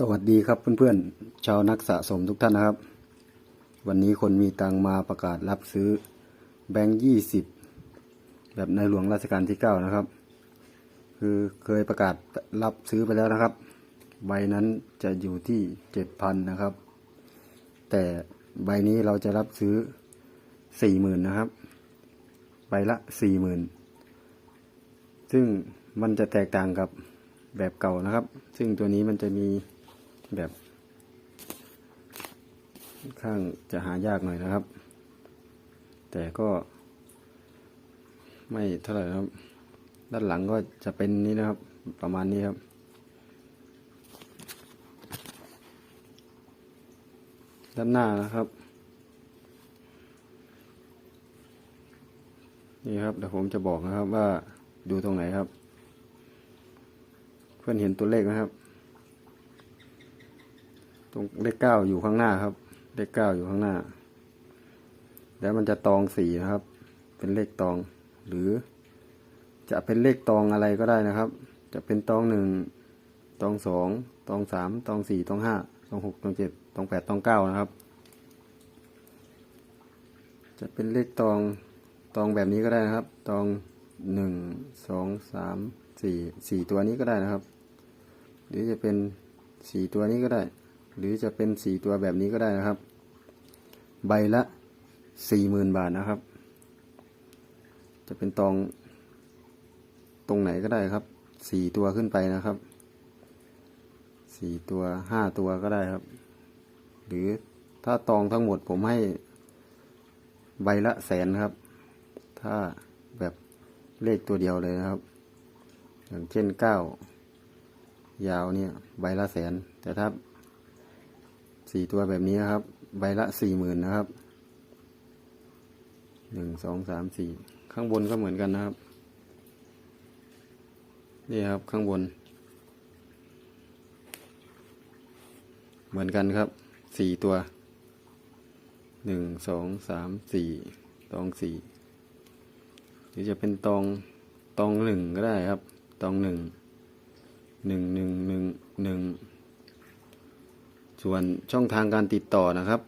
สวัสดีครับเพื่อนๆ ชาวนักสะสมทุกท่านนะครับ วันนี้คนมีตังมาประกาศรับซื้อแบงค์ยี่สิบแบบในหลวงรัชกาลที่เก้านะครับ คือเคยประกาศรับซื้อไปแล้วนะครับ ใบนั้นจะอยู่ที่เจ็ดพันนะครับ แต่ใบนี้เราจะรับซื้อสี่หมื่นนะครับ ใบละสี่หมื่นซึ่งมันจะแตกต่างกับแบบเก่านะครับ ซึ่งตัวนี้มันจะมี แบบค่อนข้างจะหายากหน่อยนะครับ แต่ก็ไม่เท่าไหร่นะครับ ด้านหลังก็จะเป็นนี้นะครับ ประมาณนี้ครับด้านหน้านะครับ นี่ครับเดี๋ยวผมจะบอกนะครับว่าดูตรงไหนครับ เพื่อนเห็นตัวเลขไหมครับ รงเลขเก้าอยู่ข้างหน้าครับ เลขเก้าอยู่ข้างหน้า แล้วมันจะตองสี่นะครับ เป็นเลขตอง หรือ จะเป็นเลขตองอะไรก็ได้นะครับ จะเป็นตองหนึ่งตองสองตองสามตองสี่ตองห้าตองหกตองเจ็ดตองแปดตองเก้านะครับ จะเป็นเลขตองตองแบบนี้ก็ได้นะครับ ตองหนึ่งสองสามสี่สี่ตัวนี้ก็ได้นะครับ หรือจะเป็นสี่ตัวนี้ก็ได้ หรือจะเป็นสี่ตัวแบบนี้ก็ได้นะครับ ใบละสี่หมื่นบาทนะครับ จะเป็นตอง ตรงไหนก็ได้ครับสี่ตัวขึ้นไปนะครับสี่ตัวห้าตัวก็ได้ครับ หรือถ้าตองทั้งหมดผมให้ใบละแสนครับ ถ้าแบบเลขตัวเดียวเลยนะครับ อย่างเช่นเก้ายาวเนี่ยใบละแสน แต่ถ้า สี่ตัวแบบนี้นะครับ ใบละสี่หมื่นนะครับหนึ่งสองสามสี่ข้างบนก็เหมือนกันนะครับ นี่ครับข้างบน เหมือนกันครับสี่ตัวหนึ่งสองสามสี่ตองสี่หรือจะเป็นตองตองหนึ่งก็ได้ครับ ตองหนึ่งหนึ่งหนึ่งหนึ่งหนึ่ง ส่วนช่องทางการติดต่อนะครับ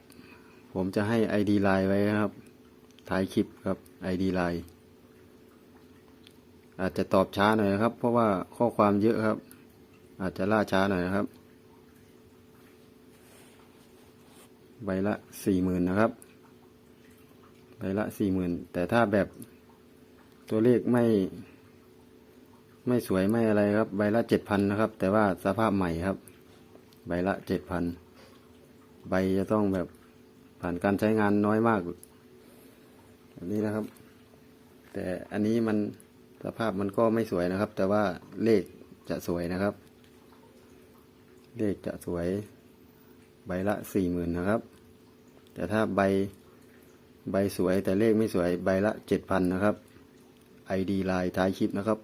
ผมจะให้ ID Line ไว้นะครับท้ายคลิปครับ ID Line อาจจะตอบช้าหน่อยนะครับ เพราะว่าข้อความเยอะครับ อาจจะล่าช้าหน่อยนะครับ ใบละสี่หมื่นนะครับ ใบละสี่หมื่นแต่ถ้าแบบตัวเลขไม่ ไม่สวยไม่อะไรครับ ใบละเจ็ดพันนะครับ แต่ว่าสภาพใหม่ครับ ใบละเจ็ดพัน ใบจะต้องแบบผ่านการใช้งานน้อยมากแบบนี้นะครับ แต่อันนี้มันสภาพมันก็ไม่สวยนะครับ แต่ว่าเลขจะสวยนะครับ เลขจะสวย ใบละสี่หมื่นนะครับ แต่ถ้าใบใบสวยแต่เลขไม่สวยใบละเจ็ดพันนะครับ ID ไลน์ท้ายคลิปนะครับ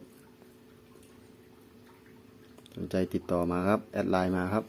สนใจติดต่อมาครับ แอดไลน์มาครับ